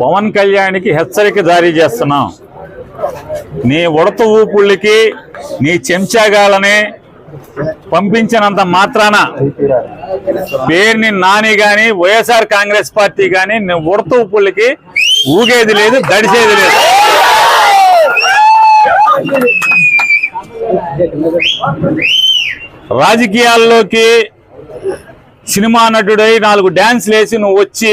పవన్ కళ్యాణ్కి హెచ్చరిక జారీ చేస్తున్నాం. నీ ఉడత ఊపుళ్ళకి నీ చెంచాగాలని పంపించినంత మాత్రాన పేరుని నాని గాని వైఎస్ఆర్ కాంగ్రెస్ పార్టీ గాని నీ ఉడత ఊపుళ్ళకి ఊగేది లేదు దడిసేది లేదు. రాజకీయాల్లోకి సినిమా నటుడై నాలుగు డ్యాన్స్లు వేసి నువ్వు వచ్చి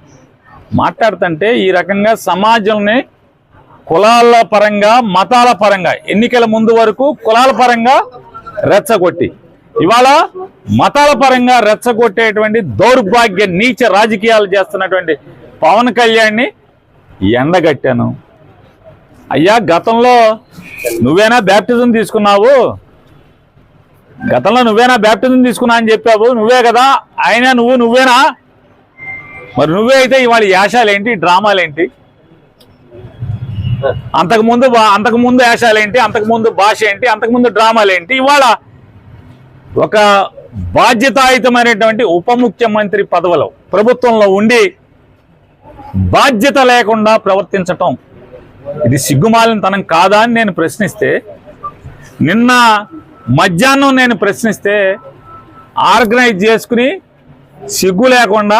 మాట్లాడుతుంటే ఈ రకంగా సమాజంని కులాల పరంగా మతాల పరంగా ఎన్నికల ముందు వరకు కులాల పరంగా రెచ్చగొట్టి ఇవాళ మతాల పరంగా రెచ్చగొట్టేటువంటి దౌర్భాగ్య నీచ రాజకీయాలు చేస్తున్నటువంటి పవన్ కళ్యాణ్ని ఎండగట్టాను. అయ్యా గతంలో నువ్వేనా బ్యాప్టిజం తీసుకున్నావు? గతంలో నువ్వేనా బ్యాప్టిజం తీసుకున్నా అని చెప్పావు? నువ్వే కదా? ఆయన నువ్వు నువ్వేనా మరి నువ్వే అయితే ఇవాళ యాశాలేంటి డ్రామాలేంటి? అంతకుముందు అంతకుముందు యాశాలేంటి అంతకుముందు భాష ఏంటి అంతకుముందు డ్రామాలేంటి? ఇవాళ ఒక బాధ్యతాయుతమైనటువంటి ఉప ముఖ్యమంత్రి పదవిలో ప్రభుత్వంలో ఉండి బాధ్యత లేకుండా ప్రవర్తించటం. ఇది సిగ్గుమాలినతనం కాదా అని నేను ప్రశ్నిస్తే నిన్న మధ్యాహ్నం నేను ప్రశ్నిస్తే ఆర్గనైజ్ చేసుకుని సిగ్గు లేకుండా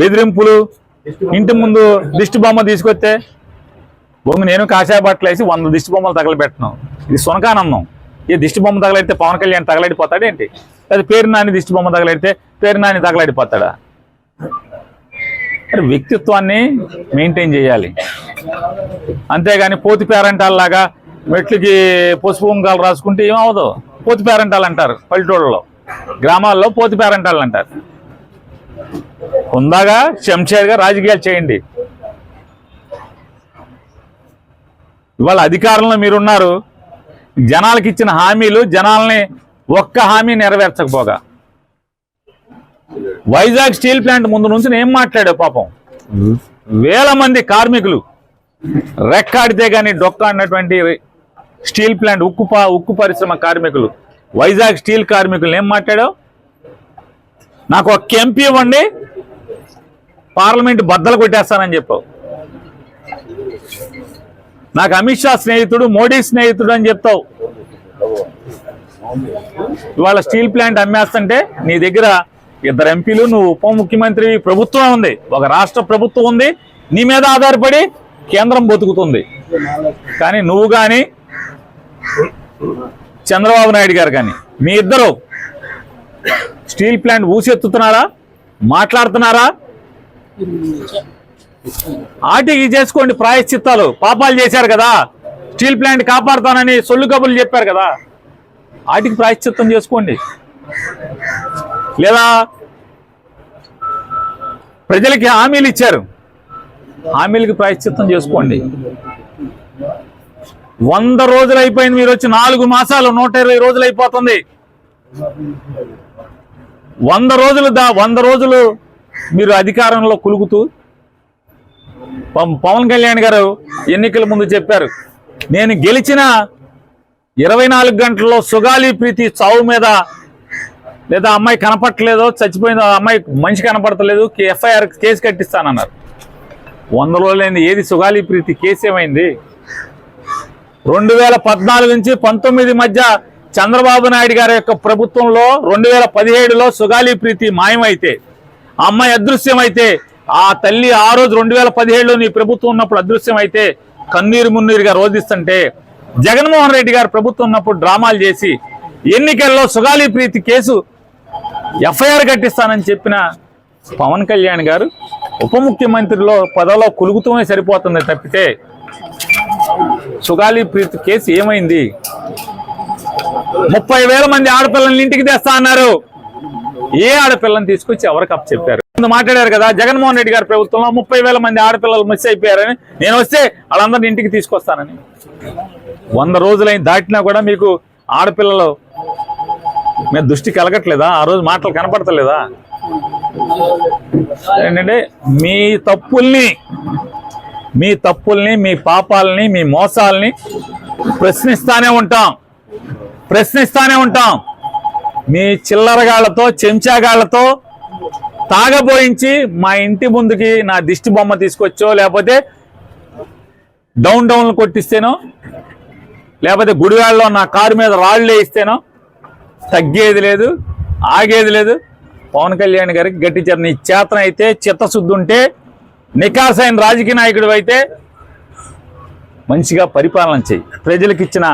బెదిరింపులు. ఇంటి ముందు దిష్టి బొమ్మ తీసుకొస్తే బొమ్మ నేను కాషాయ బట్టలు వేసి వంద దిష్టి బొమ్మలు తగలబెట్టను. ఇది సునకానందం. ఈ దిష్టి బొమ్మ తగలడితే పవన్ కళ్యాణ్ తగలడిపోతాడు ఏంటి? అది పేరు నాని దిష్టి బొమ్మ తగలడితే పేరు నాని తగలడిపోతాడా? మరి వ్యక్తిత్వాన్ని మెయింటైన్ చేయాలి. అంతేగాని పోతి పేరంటాలలాగా మెట్లకి పసుపు ఉంకాలు రాసుకుంటే ఏమవదు పోతి పేరంటాలు అంటారు పల్లెటూళ్ళలో. గ్రామాల్లో పోతి పేరంటాలు అంటారు హుందాగా చెంచేరుగా రాజకీయాలు చేయండి. ఇవాళ అధికారంలో మీరున్నారు. జనాలకు ఇచ్చిన హామీలు జనాల్ని ఒక్క హామీ నెరవేర్చకపోగా. వైజాగ్ స్టీల్ ప్లాంట్ ముందు నుంచి ఏం మాట్లాడావు పాపం? వేల మంది కార్మికులు రెక్కాడితే కానీ డొక్కాడినటువంటి స్టీల్ ప్లాంట్ ఉక్కు పా- ఉక్కు పరిశ్రమ కార్మికులు వైజాగ్ స్టీల్ కార్మికులు ఏం మాట్లాడావు? నాకు ఒక ఎంపీ ఇవ్వండి పార్లమెంట్ బద్దలు కొట్టేస్తానని చెప్పావు. నాకు అమిత్ షా స్నేహితుడు మోడీ స్నేహితుడు అని చెప్తావు. ఇవాళ స్టీల్ ప్లాంట్ అమ్మేస్తుంటే నీ దగ్గర ఇద్దరు ఎంపీలు నువ్వు ఉప ముఖ్యమంత్రి ప్రభుత్వం ఉంది. ఒక రాష్ట్ర ప్రభుత్వం ఉంది. నీ మీద ఆధారపడి కేంద్రం బతుకుతుంది. కానీ నువ్వు కానీ చంద్రబాబు నాయుడు గారు కానీ మీ ఇద్దరు స్టీల్ ప్లాంట్ ఊసెత్తుతున్నారా? మాట్లాడుతున్నారా? ఆటికి చేసుకోండి ప్రాయశ్చిత్తాలు. పాపాలు చేశారు కదా. స్టీల్ ప్లాంట్ కాపాడుతానని సొల్లు కబుర్లు చెప్పారు కదా. ఆటికి ప్రాయశ్చిత్తం చేసుకోండి. లేదా ప్రజలకి హామీలు ఇచ్చారు. హామీలకి ప్రాయశ్చిత్తం చేసుకోండి. వంద రోజులు అయిపోయింది మీరు వచ్చి నాలుగు మాసాలు నూట ఇరవై రోజులు అయిపోతుంది. వంద రోజులు దా వంద రోజులు మీరు అధికారంలో కులుగుతూ పం- పవన్ కళ్యాణ్ గారు ఎన్నికల ముందు చెప్పారు నేను గెలిచిన ఇరవై నాలుగు గంటల్లో సుగాలి ప్రీతి చావు మీద లేదా అమ్మాయి కనపట్టలేదో చచ్చిపోయిందో ఆ అమ్మాయి మనిషి కనపడతలేదు ఎఫ్ఐఆర్ కేసు కట్టిస్తానన్నారు. వంద రోజులైంది ఏది సుగాలి ప్రీతి కేసు ఏమైంది? రెండు వేల పద్నాలుగు నుంచి పంతొమ్మిది మధ్య చంద్రబాబు నాయుడు గారి యొక్క ప్రభుత్వంలో రెండు వేల పదిహేడులో సుగాలి ప్రీతి మాయమైతే ఆ అమ్మాయి అదృశ్యమైతే ఆ తల్లి ఆ రోజు రెండు వేల పదిహేడులో నీ ప్రభుత్వం ఉన్నప్పుడు అదృశ్యమైతే కన్నీరు మున్నీరుగా రోధిస్తుంటే జగన్మోహన్ రెడ్డి గారు ప్రభుత్వం ఉన్నప్పుడు డ్రామాలు చేసి ఎన్నికల్లో సుగాలి ప్రీతి కేసు ఎఫ్ఐఆర్ కట్టిస్తానని చెప్పిన పవన్ కళ్యాణ్ గారు ఉప ముఖ్యమంత్రిలో పదవిలో కులుగుతూనే సరిపోతుంది తప్పితే సుగాలి ప్రీతి కేసు ఏమైంది? ముప్పై వేల మంది ఆడపిల్లల్ని ఇంటికి తెస్తా అన్నారు. ఏ ఆడపిల్లని తీసుకొచ్చి ఎవరికి అప్ చెప్పారు? ముందు మాట్లాడారు కదా జగన్మోహన్ రెడ్డి గారి ప్రభుత్వంలో ముప్పై వేల మంది ఆడపిల్లలు మిస్ అయిపోయారని. నేను వస్తే వాళ్ళందరినీ ఇంటికి తీసుకొస్తానని. వంద రోజులైన దాటినా కూడా మీకు ఆడపిల్లలు మీద దృష్టి కలగట్లేదా? ఆ రోజు మాటలు కనపడతలేదా? ఏంటంటే మీ తప్పుల్ని మీ తప్పుల్ని మీ పాపాలని మీ మోసాలని ప్రశ్నిస్తానే ఉంటాం. ప్రశ్నిస్తానే ఉంటాం. మీ చిల్లరగాళ్ళతో చెంచాగాళ్ళతో తాగబోయించి మా ఇంటి ముందుకి నా దిష్టి బొమ్మ తీసుకొచ్చో లేకపోతే డౌన్ డౌన్ కొట్టిస్తేనో లేకపోతే గుడివాళ్ళలో నా కారు మీద రాళ్ళు వేయిస్తేనో తగ్గేది లేదు ఆగేది లేదు. పవన్ కళ్యాణ్ గారికి గట్టి నీ చేతన అయితే చిత్తశుద్ధి ఉంటే నికాసైన రాజకీయ నాయకుడు అయితే మంచిగా పరిపాలన చేయి. ప్రజలకు ఇచ్చిన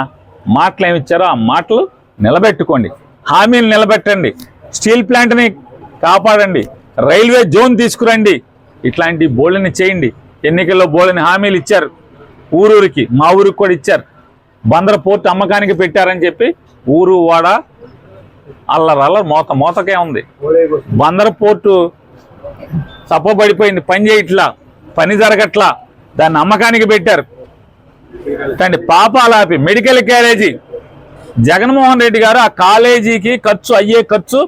మాటలు ఏమి ఇచ్చారో ఆ మాటలు నిలబెట్టుకోండి. హామీలు నిలబెట్టండి. స్టీల్ ప్లాంట్ని కాపాడండి. రైల్వే జోన్ తీసుకురండి. ఇట్లాంటి బోళ్ళని చేయండి. ఎన్నికల్లో బోళ్ళని హామీలు ఇచ్చారు. ఊరూరికి మా ఊరికి కూడా ఇచ్చారు. బందర పోర్టు అమ్మకానికి పెట్టారని చెప్పి ఊరు వాడ అల్లరల్ల మోత మోతకే ఉంది. బందర పోర్టు తప్పబడిపోయింది. పని చేయట్లా పని జరగట్లా. దాన్ని అమ్మకానికి పెట్టారు. దాన్ని పాపాలాపి మెడికల్ క్యారేజీ జగన్మోహన్ రెడ్డి గారు ఆ కాలేజీకి ఖర్చు అయ్యే ఖర్చు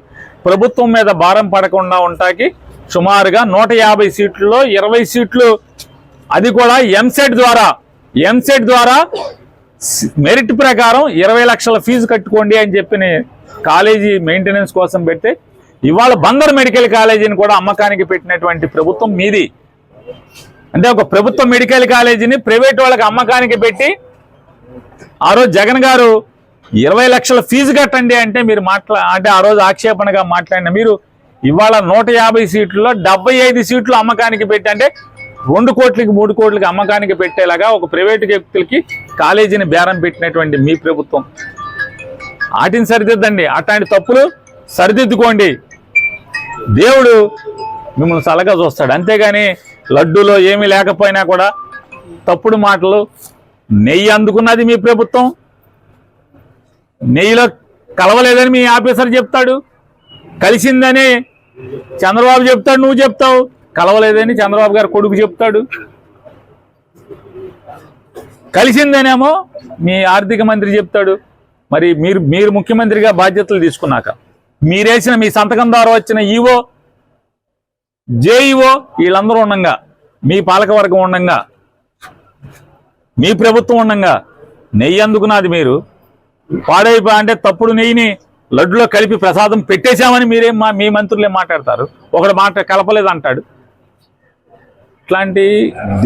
ప్రభుత్వం మీద భారం పడకుండా ఉంటాకి సుమారుగా నూట యాభై సీట్లలో ఇరవై సీట్లు. అది కూడా ఎంసెట్ ద్వారా ఎంసెట్ ద్వారా మెరిట్ ప్రకారం ఇరవై లక్షల ఫీజు కట్టుకోండి అని చెప్పిన కాలేజీ మెయింటెనెన్స్ కోసం పెట్టి ఇవాళ బందర్ మెడికల్ కాలేజీని కూడా అమ్మకానికి పెట్టినటువంటి ప్రభుత్వం మీది. అంటే ఒక ప్రభుత్వ మెడికల్ కాలేజీని ప్రైవేట్ వాళ్ళకి అమ్మకానికి పెట్టి ఆ రోజు జగన్ గారు ఇరవై లక్షల ఫీజు కట్టండి అంటే మీరు మాట్లా అంటే ఆ రోజు ఆక్షేపణగా మాట్లాడిన మీరు ఇవాళ నూట యాభై సీట్లలో డెబ్బై ఐదు సీట్లు అమ్మకానికి పెట్టి అంటే రెండు కోట్లకి మూడు కోట్లకి అమ్మకానికి పెట్టేలాగా ఒక ప్రైవేటు వ్యక్తులకి కాలేజీని బేరం పెట్టినటువంటి మీ ప్రభుత్వం. వాటిని సరిదిద్దండి. అట్లాంటి తప్పులు సరిదిద్దుకోండి. దేవుడు మిమ్మల్ని సలగా చూస్తాడు. అంతేగాని లడ్డూలో ఏమీ లేకపోయినా కూడా తప్పుడు మాటలు నెయ్యి అందుకున్నది మీ ప్రభుత్వం. నెయ్యిలో కలవలేదని మీ ఆఫీసర్ చెప్తాడు. కలిసిందని చంద్రబాబు చెప్తాడు నువ్వు చెప్తావు. కలవలేదని చంద్రబాబు గారు కొడుకు చెప్తాడు. కలిసిందనేమో మీ ఆర్థిక మంత్రి చెప్తాడు. మరి మీరు మీరు ముఖ్యమంత్రిగా బాధ్యతలు తీసుకున్నాక మీరేసిన మీ సంతకం ద్వారా వచ్చిన ఈవో జేఈఓ వీళ్ళందరూ ఉండంగా మీ పాలకవర్గం ఉండంగా మీ ప్రభుత్వం ఉండంగా నెయ్యి అందుకున్నది మీరు. పాడైపో అంటే తప్పుడు నెయ్యిని లడ్డులో కలిపి ప్రసాదం పెట్టేశామని మీరేం మా మీ మంత్రులు ఏం మాట్లాడతారు. ఒకడు మాట కలపలేదు అంటాడు ఇట్లాంటి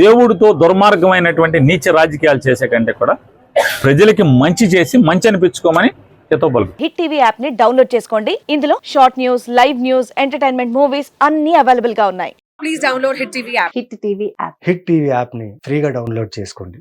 దేవుడితో దుర్మార్గమైనటువంటి నీచ రాజకీయాలు చేసే కంటే కూడా ప్రజలకి మంచి చేసి మంచి అనిపించుకోమని హిట్ టీవీ యాప్ని డౌన్లోడ్ చేసుకోండి. ఇందులో short news live news entertainment movies అన్ని అవైలబుల్గా ఉన్నాయి. Please download Hit TV app. Hit TV app Hit TV యాప్ని ఫ్రీగా డౌన్లోడ్ చేసుకోండి.